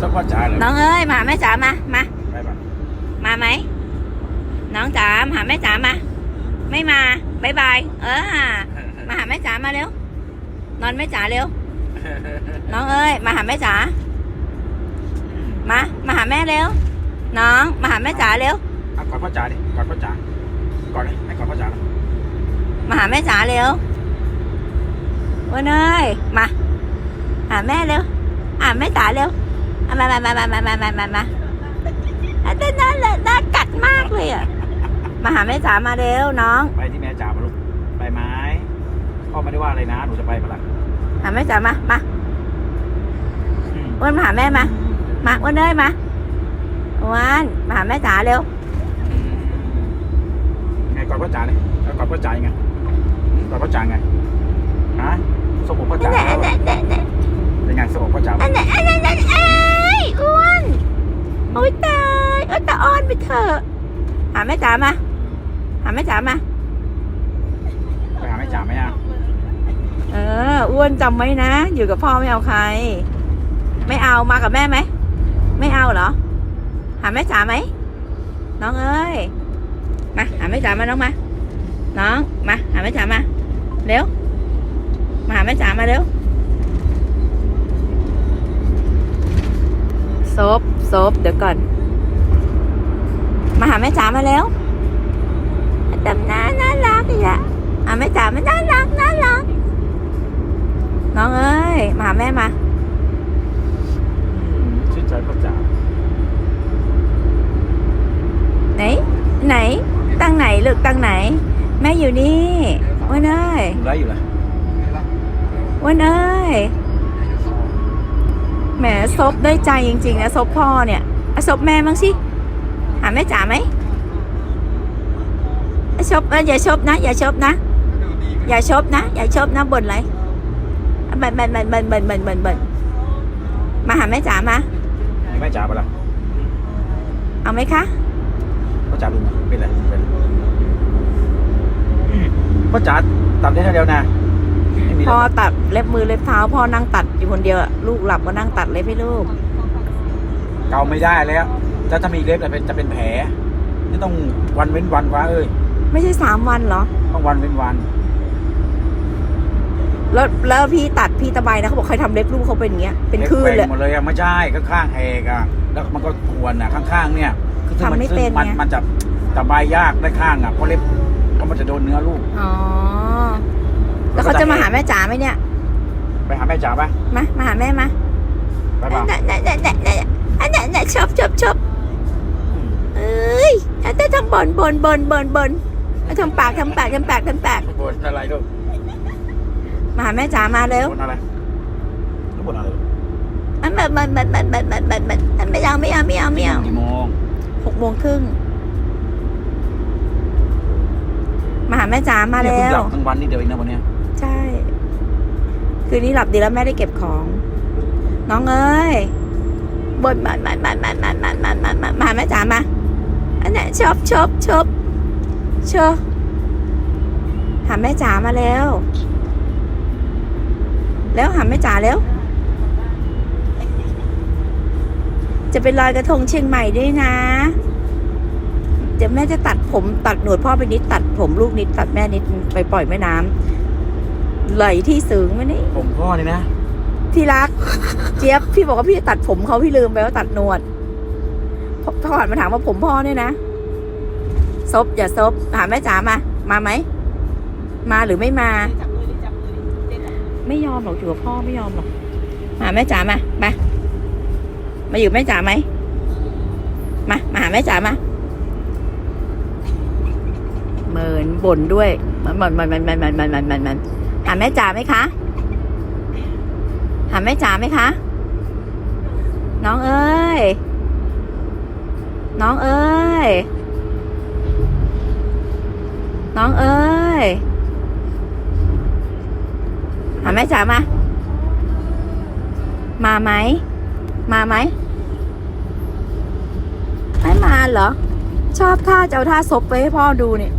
สักพ่อจ๋าเลยน้องเอ้ยมาหาแม่จ๋ามามา ไปป่ะมาไหม น้องจ๋ามาหาแม่จ๋ามา ไม่มาบายบาย เออ มาหาแม่จ๋ามาเร็ว นอนแม่จ๋าเร็ว น้องเอ้ย มาหาแม่จ๋า มา มาหาแม่เร็ว น้อง มาหาแม่จ๋าเร็วเอาก่อนพ่อจ๋าดิก่อนพ่อจ๋าก่อนเลยให้ก่อนพ่อจ๋านะมาหาแม่จ๋าเร็ววันเอ้ย มา หาแม่เร็วหาแม่จ๋าเร็ว เอามามามามามามามามามาอันนั้นน่าเลยน่ากัดมากเลยอะ มาหาแม่จ๋ามาเร็วน้อง ไปที่แม่จ๋ามาลูก ไปไหมพ่อไม่ได้ว่าอะไรนะ หนูจะไปปะล่ะหาแม่จ๋ามา มาอืมอ้วนมาหาแม่มา มาอ้วนเอ้ยมาอ้วนมาหาแม่จ๋าเร็ว ไงก่อนพ่อจ๋าเลยแล้วก่อนพ่อจ๋ายังไงก่อนพ่อจ๋าไง ฮะสมบูรณ์พ่อจ๋าอันไหนอันไหนอันไหนเป็นไงสมบูรณ์พ่อจ๋า โอ้ยตายโอ้ยตาอ้อนไปเถอะหาแม่จ๋ามาหาแม่จ๋ามาไปหาแม่จ๋าไหมอะเอออ้วนจำไว้นะ อยู่กับพ่อไม่เอาใคร ไม่เอามากับแม่ไหมไม่เอาเหรอ หาแม่จ๋าไหมน้องเอ้ยมาหาแม่จ๋ามาน้องมาน้องมาหาแม่จ๋ามาเร็วมาหาแม่จ๋ามาเร็วซบ ซบเดี๋ยวก่อน มาหาแม่จ๋ามาเร็วจำหน้าน่ารักอีกอะหาแม่จ๋ามันน่ารักน่ารัก น้องเอ้ย มาหาแม่มาชื่นใจพ่อจ๋าไหน ไหน ตั้งไหนลูกตั้งไหน แม่อยู่นี่อ้วันเอ้ยอยู่ไรอยู่เลยอ้วันเอ้ย แหมซบได้ใจจริงๆนะซบพ่อเนี่ยอะซบแม่บ้างสิหาแม่จ๋าไหมอะชบเอออย่าชบนะ อย่าชบนะ อย่าชบนะ อย่าชบนะบ่นอะไรอะบ่นบ่นบ่นบ่นบ่นบ่นบ่นบ่นมาหาแม่จ๋ามามีแม่จ๋าปะล่ะเอาไหมคะพ่อจ๋าดูมาเป็นไรเป็นไรอืมพ่อจ๋าตัดได้เท่าเดียวนะไม่มี พ่อแล้วตัดเล็บมือเล็บเท้าพ่อนั่งตัดอยู่คนเดียวอะลูกหลับก็นั่งตัดเล็บให้ลูก เกาไม่ได้แล้วถ้าจะมีเล็บจะเป็นจะเป็นแผลนี่ต้องวันเว้นวันวะเอ้ยไม่ใช่สามวันเหรอต้องวันเว้นวัน แล้วแล้วพี่ตัดพี่ตะไบนะเขาบอกใครทำเล็บลูกเขาเป็นอย่างเงี้ยเป็นคลื่นล็บเลยแหว่งหมดเลยอะไม่ใช่ข้างๆแหกอะแล้วมันก็ควรอะข้างๆ เนี่ยคือซึ่งทำไม่เป็นซึ่งมันไง มันจะตะบายยากได้ข้างอะเพราะเล็บเพราะมันจะโดนเนื้อลูก อ๋อแล้ว เขาจะมาหาแม่จ๋าไหมเนี่ย ไปหาแม่จ๋าปะมามาหาแม่มาไปเปล่าน่ะน่ะน่ะน่ะน่ะอันน่ะน่ะชอบชอบชอบเอ้ยอันน่ะทำบนบนบนบนบนเอาทำปากทำปากทำปากทำปากบนอะไรลูกมาหาแม่จ๋ามาเร็วบนอะไรลูกบนอะไรลูกอันแบบมันมันมันมันมันมันมันมันไม่เอาไม่เอาไม่เอาไม่เอากี่โมงหกโมงครึ่งมาหาแม่จ๋ามาเนี่ยแล้เพิ่งหวลับทั้งวันนี่เดียวเองนะวันเนี้ยใช่ คืนนี้หลับดีแล้วแม่ได้เก็บของ น้องเอ้ยบนมามามามามามามามามามาแม่จ๋ามาอันนี้ชอบชอบชอบชอบหาแม่จ๋ามาแล้ว แล้วหาแม่จ๋าแล้ว จะไปลอยกระทงเชียงใหม่ด้วยนะ เดี๋ยวแม่จะตัดผมตัดหนวดพ่อไปนิดตัดผมลูกนิดตัดแม่นิดไปปล่อยแม่น้ำ ไหลที่สูงมานี่ผมพ่อเนี่ยนะ ที่รัก เจี๊ยบพี่บอกว่าพี่จะตัดผมเขาพี่ลืมไปว่าตัดหนวดพอพ่อหันมาถามว่าผมพ่อเนี่ยนะซบอย่าซบหาแม่จ๋ามา มาไหม มาหรือไม่มา ไม่ยอมหรอกอยู่กับพ่อไม่ยอมหรอกหาแม่จ๋ามามามาอยู่แม่จ๋าไหมมามาหาแม่จ๋ามาเหมือนบ่นด้วยมันมันมันมันมันมันมันมันมันมัน หาแม่จ๋าไหมคะ หาแม่จ๋าไหมคะ น้องเอ้ย น้องเอ้ย น้องเอ้ย หาแม่จ๋ามา มาไหม มาไหม ไม่มาเหรอ ชอบท่าจะเอาท่าซบไปให้พ่อดูเนี่ย